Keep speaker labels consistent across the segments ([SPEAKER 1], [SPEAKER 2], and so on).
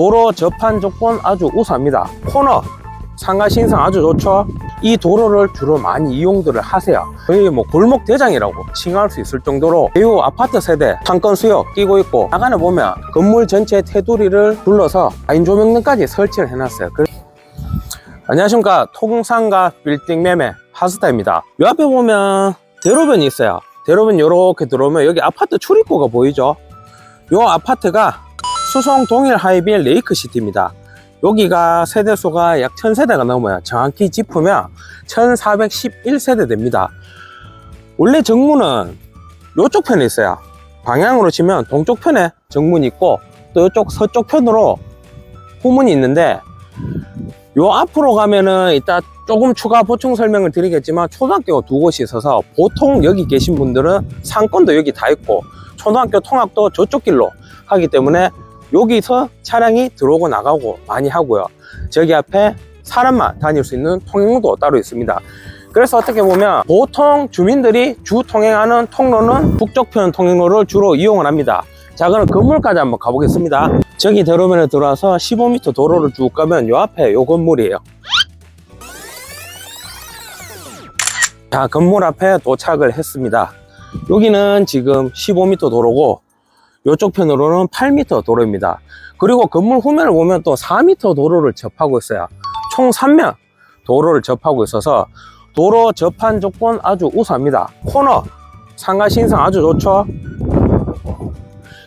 [SPEAKER 1] 도로 접한 조건 아주 우수합니다. 코너 상가 신상 아주 좋죠. 이 도로를 주로 많이 이용들을 하세요. 거의 뭐 골목 대장이라고 칭할 수 있을 정도로 배우 아파트 세대 상권 수요 끼고 있고 나간에 보면 건물 전체 테두리를 둘러서 라인 조명등까지 설치를 해놨어요. 그- 안녕하십니까 통상가 빌딩 매매 하스타입니다. 이 앞에 보면 대로변이 있어요. 대로변 이렇게 들어오면 여기 아파트 출입구가 보이죠. 이 아파트가 수성 동일 하이빌 레이크시티입니다. 여기가 세대수가 약 1000세대가 넘어요. 정확히 짚으면 1411세대 됩니다. 원래 정문은 이쪽 편에 있어요. 방향으로 치면 동쪽 편에 정문이 있고 또 이쪽 서쪽 편으로 후문이 있는데 요 앞으로 가면은 이따 조금 추가 보충 설명을 드리겠지만 초등학교가 두 곳이 있어서 보통 여기 계신 분들은 상권도 여기 다 있고 초등학교 통학도 저쪽 길로 하기 때문에 여기서 차량이 들어오고 나가고 많이 하고요. 저기 앞에 사람만 다닐 수 있는 통행로도 따로 있습니다. 그래서 어떻게 보면 보통 주민들이 주 통행하는 통로는 북쪽편 통행로를 주로 이용을 합니다. 자, 그럼 건물까지 한번 가보겠습니다. 저기 대로면에 들어와서 15m 도로를 쭉 가면 요 앞에 요 건물이에요. 자, 건물 앞에 도착을 했습니다. 여기는 지금 15m 도로고 이쪽 편으로는 8m 도로입니다. 그리고 건물 후면을 보면 또 4m 도로를 접하고 있어요. 총 3면 도로를 접하고 있어서 도로 접한 조건 아주 우수합니다. 코너, 상가 신상 아주 좋죠.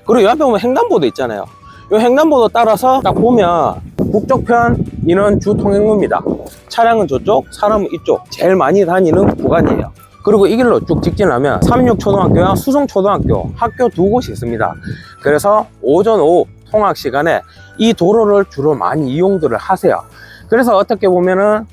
[SPEAKER 1] 그리고 옆에 보면 횡단보도 있잖아요. 이 횡단보도 따라서 딱 보면 북쪽편 인원 주 통행로입니다. 차량은 저쪽, 사람은 이쪽. 제일 많이 다니는 구간이에요. 그리고 이 길로 쭉 직진하면 삼육초등학교와 수성초등학교 학교 두 곳이 있습니다. 그래서 오전, 오후 통학 시간에 이 도로를 주로 많이 이용들을 하세요. 그래서 어떻게 보면은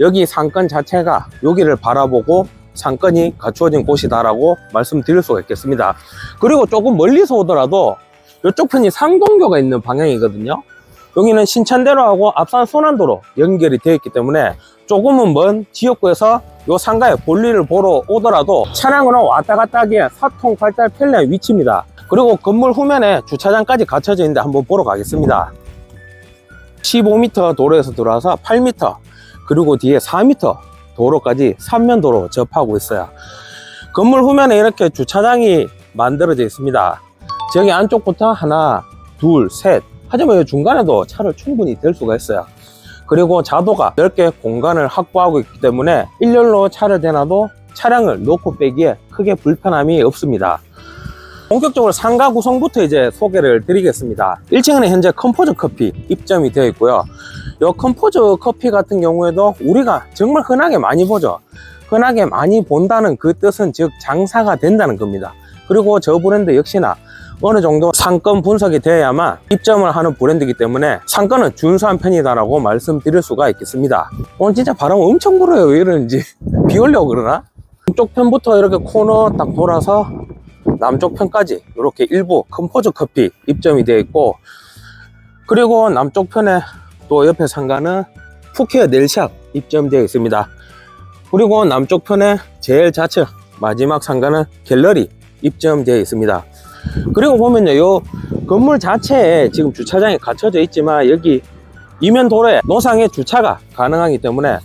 [SPEAKER 1] 여기 상권 자체가 여기를 바라보고 상권이 갖추어진 곳이다라고 말씀드릴 수가 있겠습니다. 그리고 조금 멀리서 오더라도 이쪽 편이 상동교가 있는 방향이거든요. 여기는 신천대로하고 앞산 순환도로 연결이 되어 있기 때문에 조금은 먼 지역구에서 요 상가에 볼일을 보러 오더라도 차량으로 왔다 갔다 하기에 사통팔달 편리한 위치입니다. 그리고 건물 후면에 주차장까지 갖춰져 있는데 한번 보러 가겠습니다. 15m 도로에서 들어와서 8m 그리고 뒤에 4m 도로까지 3면 도로 접하고 있어요. 건물 후면에 이렇게 주차장이 만들어져 있습니다. 저기 안쪽부터 하나, 둘, 셋. 하지만 이 중간에도 차를 충분히 댈 수가 있어요. 그리고 자도가 넓게 공간을 확보하고 있기 때문에 일렬로 차를 대놔도 차량을 놓고 빼기에 크게 불편함이 없습니다. 본격적으로 상가 구성부터 이제 소개를 드리겠습니다. 1층에는 현재 컴포즈 커피 입점이 되어 있고요. 이 컴포즈 커피 같은 경우에도 우리가 정말 흔하게 많이 보죠. 흔하게 많이 본다는 그 뜻은 즉 장사가 된다는 겁니다. 그리고 저 브랜드 역시나 어느 정도 상권 분석이 되어야만 입점을 하는 브랜드이기 때문에 상권은 준수한 편이다라고 말씀드릴 수가 있겠습니다. 오늘 진짜 바람 엄청 불어요. 왜 이러는지 비 오려고 그러나? 이쪽 편부터 이렇게 코너 딱 돌아서 남쪽 편까지 이렇게 일부 컴포즈 커피 입점이 되어 있고 그리고 남쪽 편에 또 옆에 상가는 푸케어 넬샵 입점되어 있습니다. 그리고 남쪽 편에 제일 좌측 마지막 상가는 갤러리 입점되어 있습니다. 그리고 보면요, 요 건물 자체에 지금 주차장이 갖춰져 있지만 여기 이면 도로에 노상의 주차가 가능하기 때문에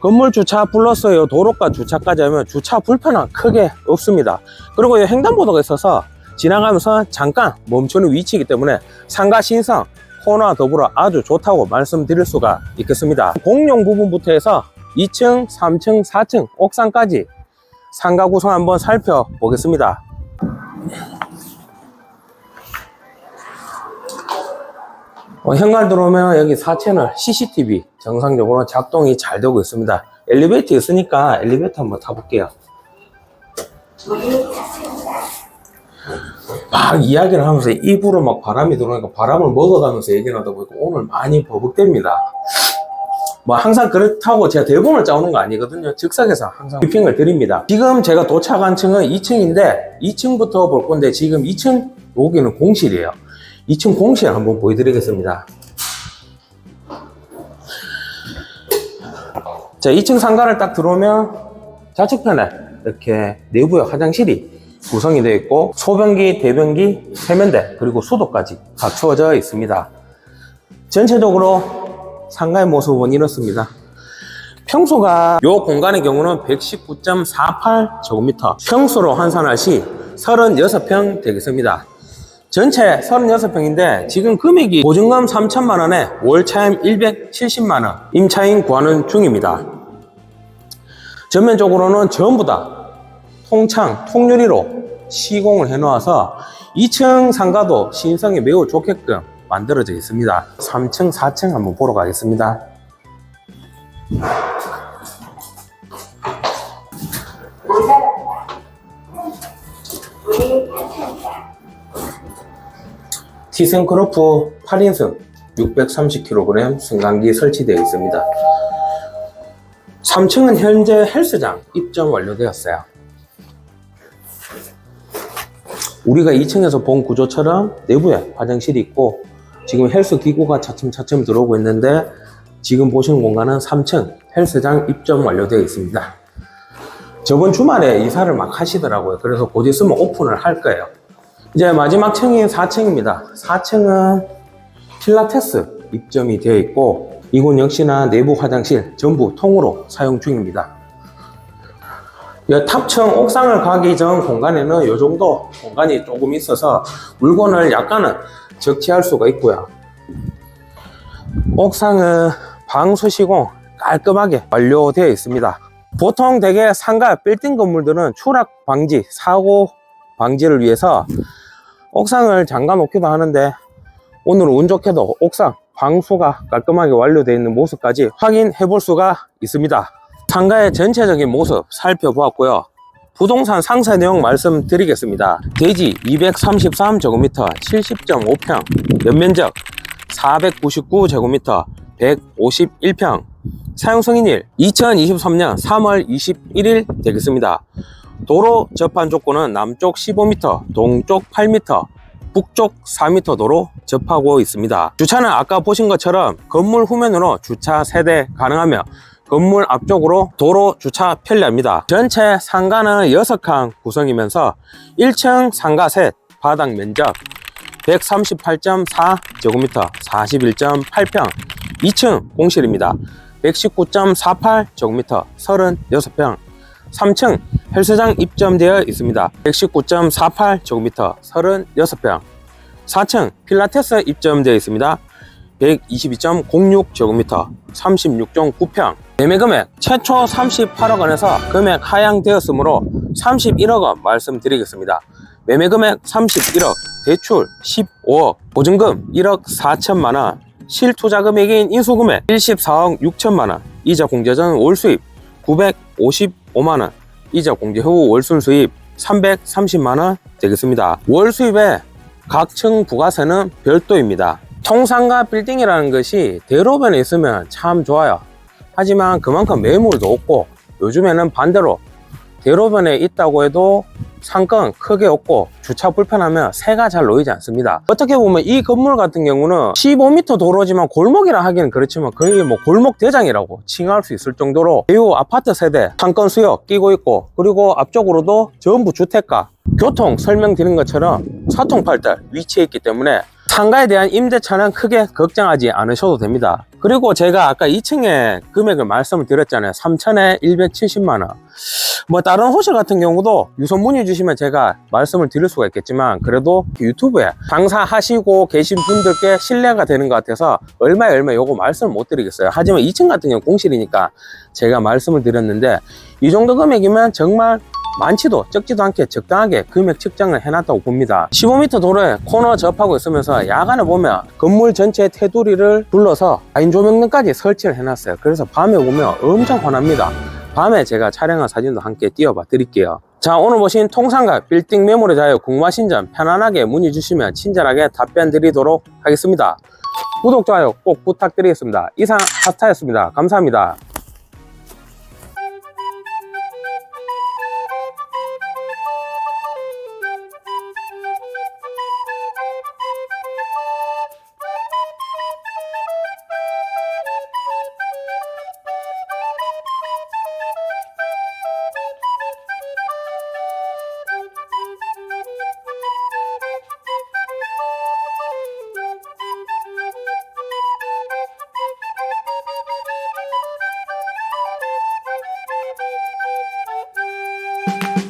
[SPEAKER 1] 건물 주차 플러스 요 도로가 주차까지 하면 주차 불편함 크게 없습니다. 그리고 이 횡단보도가 있어서 지나가면서 잠깐 멈추는 위치이기 때문에 상가 신상 코너와 더불어 아주 좋다고 말씀드릴 수가 있겠습니다. 공용 부분부터 해서 2층, 3층, 4층 옥상까지 상가 구성 한번 살펴보겠습니다. 어, 현관 들어오면 여기 4채널 CCTV 정상적으로 작동이 잘 되고 있습니다. 엘리베이터 있으니까 엘리베이터 한번 타볼게요. 막 이야기를 하면서 입으로 막 바람이 들어오니까 바람을 먹어가면서 얘기를 하다 보니까 오늘 많이 버벅댑니다. 뭐 항상 그렇다고 제가 대본을 짜오는 거 아니거든요. 즉석에서 항상 브리핑을 드립니다. 지금 제가 도착한 층은 2층인데 2층부터 볼 건데 지금 2층 여기는 공실이에요. 2층 공실 한번 보여드리겠습니다. 자, 2층 상가를 딱 들어오면 좌측편에 이렇게 내부에 화장실이 구성이 되어 있고 소변기, 대변기, 세면대 그리고 수도까지 갖추어져 있습니다. 전체적으로 상가의 모습은 이렇습니다. 평소가 요 공간의 경우는 119.48제곱미터 평수로 환산할 시 36평 되겠습니다. 전체 36평인데 지금 금액이 보증금 3천만 원에 월 차임 170만 원 임차인 구하는 중입니다. 전면적으로는 전부 다 통창, 통유리로 시공을 해놓아서 2층 상가도 시인성이 매우 좋게끔 만들어져 있습니다. 3층, 4층 한번 보러 가겠습니다. 티센크로프 8인승 630kg 승강기 설치되어 있습니다. 3층은 현재 헬스장 입점 완료되었어요. 우리가 2층에서 본 구조처럼 내부에 화장실이 있고 지금 헬스 기구가 차츰차츰 들어오고 있는데 지금 보시는 공간은 3층 헬스장 입점 완료되어 있습니다. 저번 주말에 이사를 막 하시더라고요. 그래서 곧 있으면 오픈을 할 거예요. 이제 마지막 층이 4층입니다. 4층은 필라테스 입점이 되어 있고 이곳 역시나 내부 화장실 전부 통으로 사용 중입니다. 이 탑층 옥상을 가기 전 공간에는 이 정도 공간이 조금 있어서 물건을 약간은 적치할 수가 있고요. 옥상은 방수 시공 깔끔하게 완료되어 있습니다. 보통 대개 상가 빌딩 건물들은 추락 방지, 사고 방지를 위해서 옥상을 잠가 놓기도 하는데 오늘은 운 좋게도 옥상 방수가 깔끔하게 완료되어 있는 모습까지 확인해 볼 수가 있습니다. 상가의 전체적인 모습 살펴보았고요. 부동산 상세 내용 말씀드리겠습니다. 대지 233제곱미터 70.5평, 연면적 499제곱미터 151평, 사용 승인 일 2023년 3월 21일 되겠습니다. 도로 접한 조건은 남쪽 15m, 동쪽 8m, 북쪽 4m 도로 접하고 있습니다. 주차는 아까 보신 것처럼 건물 후면으로 주차 세대 가능하며 건물 앞쪽으로 도로 주차 편리합니다. 전체 상가는 6칸 구성이면서 1층 상가 셋 바닥 면적 138.4 제곱미터 41.8평 2층 공실입니다. 119.48 제곱미터 36평 3층 헬스장 입점되어 있습니다. 119.48 제곱미터 36평 4층 필라테스 입점되어 있습니다. 122.06 제곱미터 36.9평 매매 금액 최초 38억 원에서 금액 하향되었으므로 31억 원 말씀드리겠습니다. 매매 금액 31억, 대출 15억, 보증금 1억 4천만 원, 실투자 금액인 인수금액 14억 6천만 원, 이자 공제 전 월수입 955만 원, 이자 공제 후 월순 수입 330만 원 되겠습니다. 월 수입에 각층 부가세는 별도입니다. 통상가 빌딩이라는 것이 대로변에 있으면 참 좋아요. 하지만 그만큼 매물도 없고 요즘에는 반대로 대로변에 있다고 해도 상권 크게 없고 주차 불편하면 새가 잘 놓이지 않습니다. 어떻게 보면 이 건물 같은 경우는 15m 도로지만 골목이라 하기는 그렇지만 거의 뭐 골목 대장이라고 칭할 수 있을 정도로 매우 아파트 세대 상권 수요 끼고 있고 그리고 앞쪽으로도 전부 주택가 교통 설명드린 것처럼 사통팔달 위치해 있기 때문에 상가에 대한 임대차는 크게 걱정하지 않으셔도 됩니다. 그리고 제가 아까 2층에 금액을 말씀을 드렸잖아요. 3천에 170만원. 뭐 다른 호실 같은 경우도 유선 문의 주시면 제가 말씀을 드릴 수가 있겠지만 그래도 유튜브에 장사하시고 계신 분들께 신뢰가 되는 것 같아서 얼마에 얼마 요거 말씀을 못 드리겠어요. 하지만 2층 같은 경우 공실이니까 제가 말씀을 드렸는데 이 정도 금액이면 정말 많지도 적지도 않게 적당하게 금액 측정을 해놨다고 봅니다. 15m 도로에 코너 접하고 있으면서 야간에 보면 건물 전체 테두리를 둘러서 라인 조명등까지 설치를 해놨어요. 그래서 밤에 보면 엄청 환합니다. 밤에 제가 촬영한 사진도 함께 띄워봐 드릴게요. 자 오늘 보신 통상가 빌딩 매물에 대하여 궁금하신 점 편안하게 문의 주시면 친절하게 답변 드리도록 하겠습니다. 구독, 좋아요 꼭 부탁드리겠습니다. 이상 하스타였습니다. 감사합니다. Música